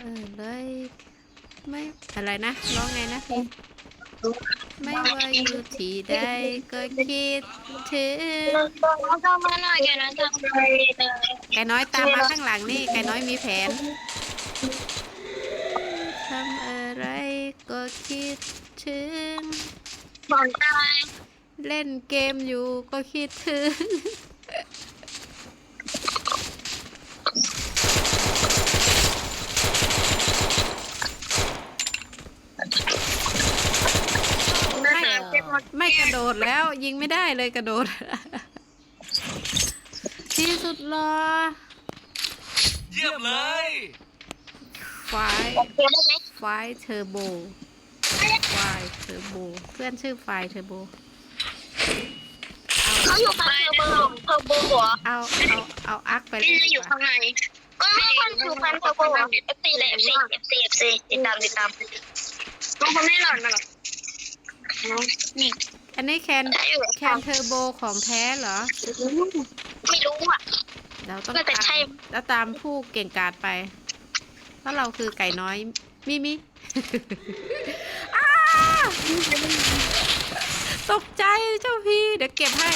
อะไรไม่อะไรนะร้องไงนะพี่ไม่ว่าอยู่ที่ใดก็คิดถึงเราต้องมาหน่อยแกนะทำอะไรเลยไก่น้อยตามมาข้างหลังนี่ไก่น้อยมีแผนทำอะไรก็คิดถึงบอกตายเล่นเกมอยู่ก็คิดถึง ไม่เจ็บหมดไม่กระโดดแล้ว ยิงไม่ได้เลยกระโดด ที่สุดรอเยี่ยมเลยไฟเจ็บได้ไหมไฟเทอร์โบไฟเทอร์โบ เพื่อนชื่อไฟเทอร์โบเขาอยู่ฟันเทอร์โบเทอร์โบหัวเอาเอาเอาอักไปนี่เล่นอดียู่กว่าข้างในก็ไม่คนอยู่ฟันเทอร์โบเอฟซีเลยเอฟซีเอฟซีเอฟซีติดตามติดตามน้องเขาไม่หลอนมาหรอก นี่อันนี้แคนได้อยู่แคนเทอร์โบของแท้เหรอ ไม่รู้อะ เราต้องก็แต่ตามใช่แล้วตามผู้เก่งกาจไป เพราะเราคือไก่น้อย มิมิอ้าตกใจเจ้าพี่ เดี๋ยวเก็บให้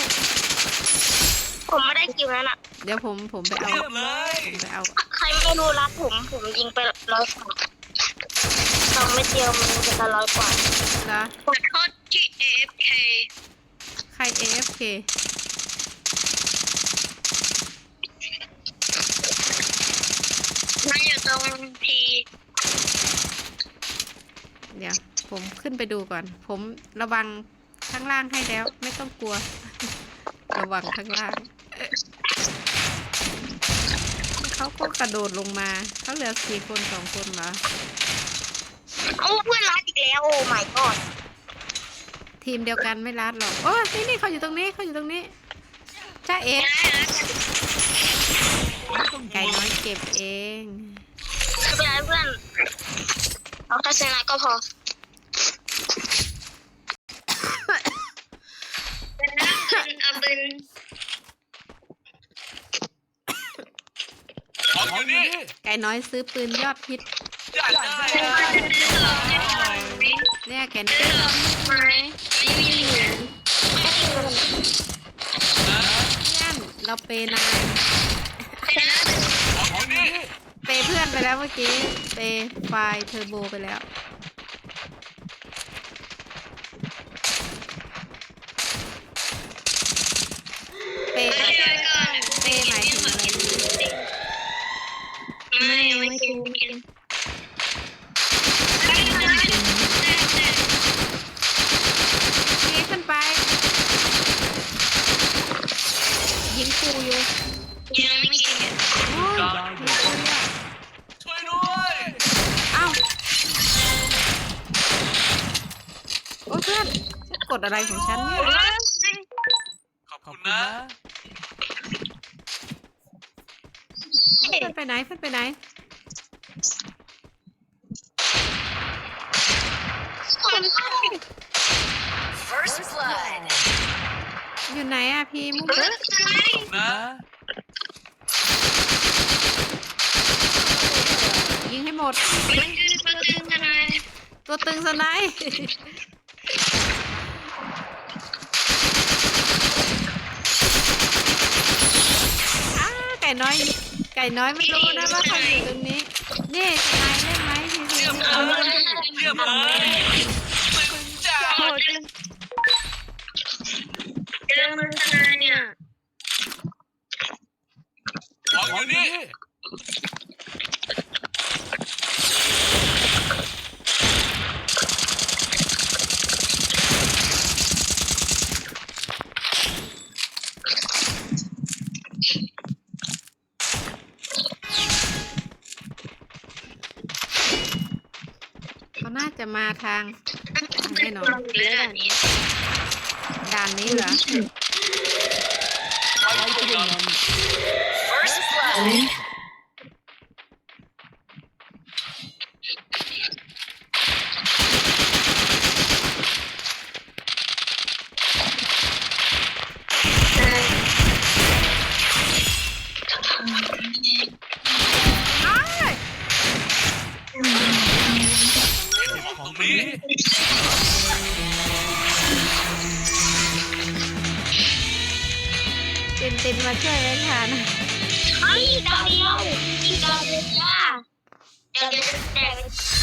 ผมไม่ได้กินนั้นอะ เดี๋ยวผมผมไปเอาเยี่ยมเลยผมไปเอา ใครไม่รู้รักผมผมยิงไปร้อยกว่าสองเม็ดเดียวมันจะร้อยกว่าละ ขอโทษที่ AFK ใค ร AFK มันอยู่ตรงทีเดี๋ยว ผมขึ้นไปดูก่อน ผมระวังข้างล่างให้แล้ว ไม่ต้องกลัว ระวังข้างล่าง เขาก็กระโดดลงมา เขาเหลือสี่คนสองคนเหรอ โอ้เพื่อนรักอีกแล้ว โอ้ my god ทีมเดียวกันไม่รัดหรอก โอ้ยนี่นี่เขาอยู่ตรงนี้เขาอยู่ตรงนี้จ้าเอ๋ไก่น้อยเก็บเองไม่เป็นไรเพื่อนเอาแค่ชนะก็พอเป็นน้ำบินอาบินของอยู่นี่ไก่น้อยซื้อปืนยอดฮิต อยากได้เนี่ยแกน้อยไม่ไม่มีเหรียญเพื่อนเราเปย์นายของนี่เปย์เพื่อนไปแล้วเมื่อกี้ เปย์ไฟล์เทอร์โบไปแล้ว เปย์เปย์หมายถึงอะไรดี ไม่ไม่กินกิน นี่ขึ้นไป ยิงปูอยู่ ยังไม่กิน โอ้ยยิงปูอะ ช่วยด้วย เอ้าโอ้ยเพื่อนฉันก ดอะไรของฉันเนี่ยขอบคุณนะเพื่อนไปไหนเพื่อนไปไหนอยู่ไหนอะพี่มุกขอบคุณนะ ยิงให้หมด มันคือประตูทนายตัวตึงสไนป์อ้าไก่ น้อย ไก่น้อยไม่รู้นะว่าใครอยู่ตรงนี้ นี่สไนป์เล่นไหมทีทีเยี่ยมเลยเยี่ยมเลยมึงจ้าโหดจังเรื่องมันทนายเนี่ยของอยู่นี่ น่าจะมาทางแน่นอนเรื่องนี้ด่านนี้เหรออ้าย นี้ตินตินมาช่วยไม่ทันเฮ้ยดาวเดียวอีกดาวเดียวจ้าเดี๋ยวเดี๋ยวเดี๋ยว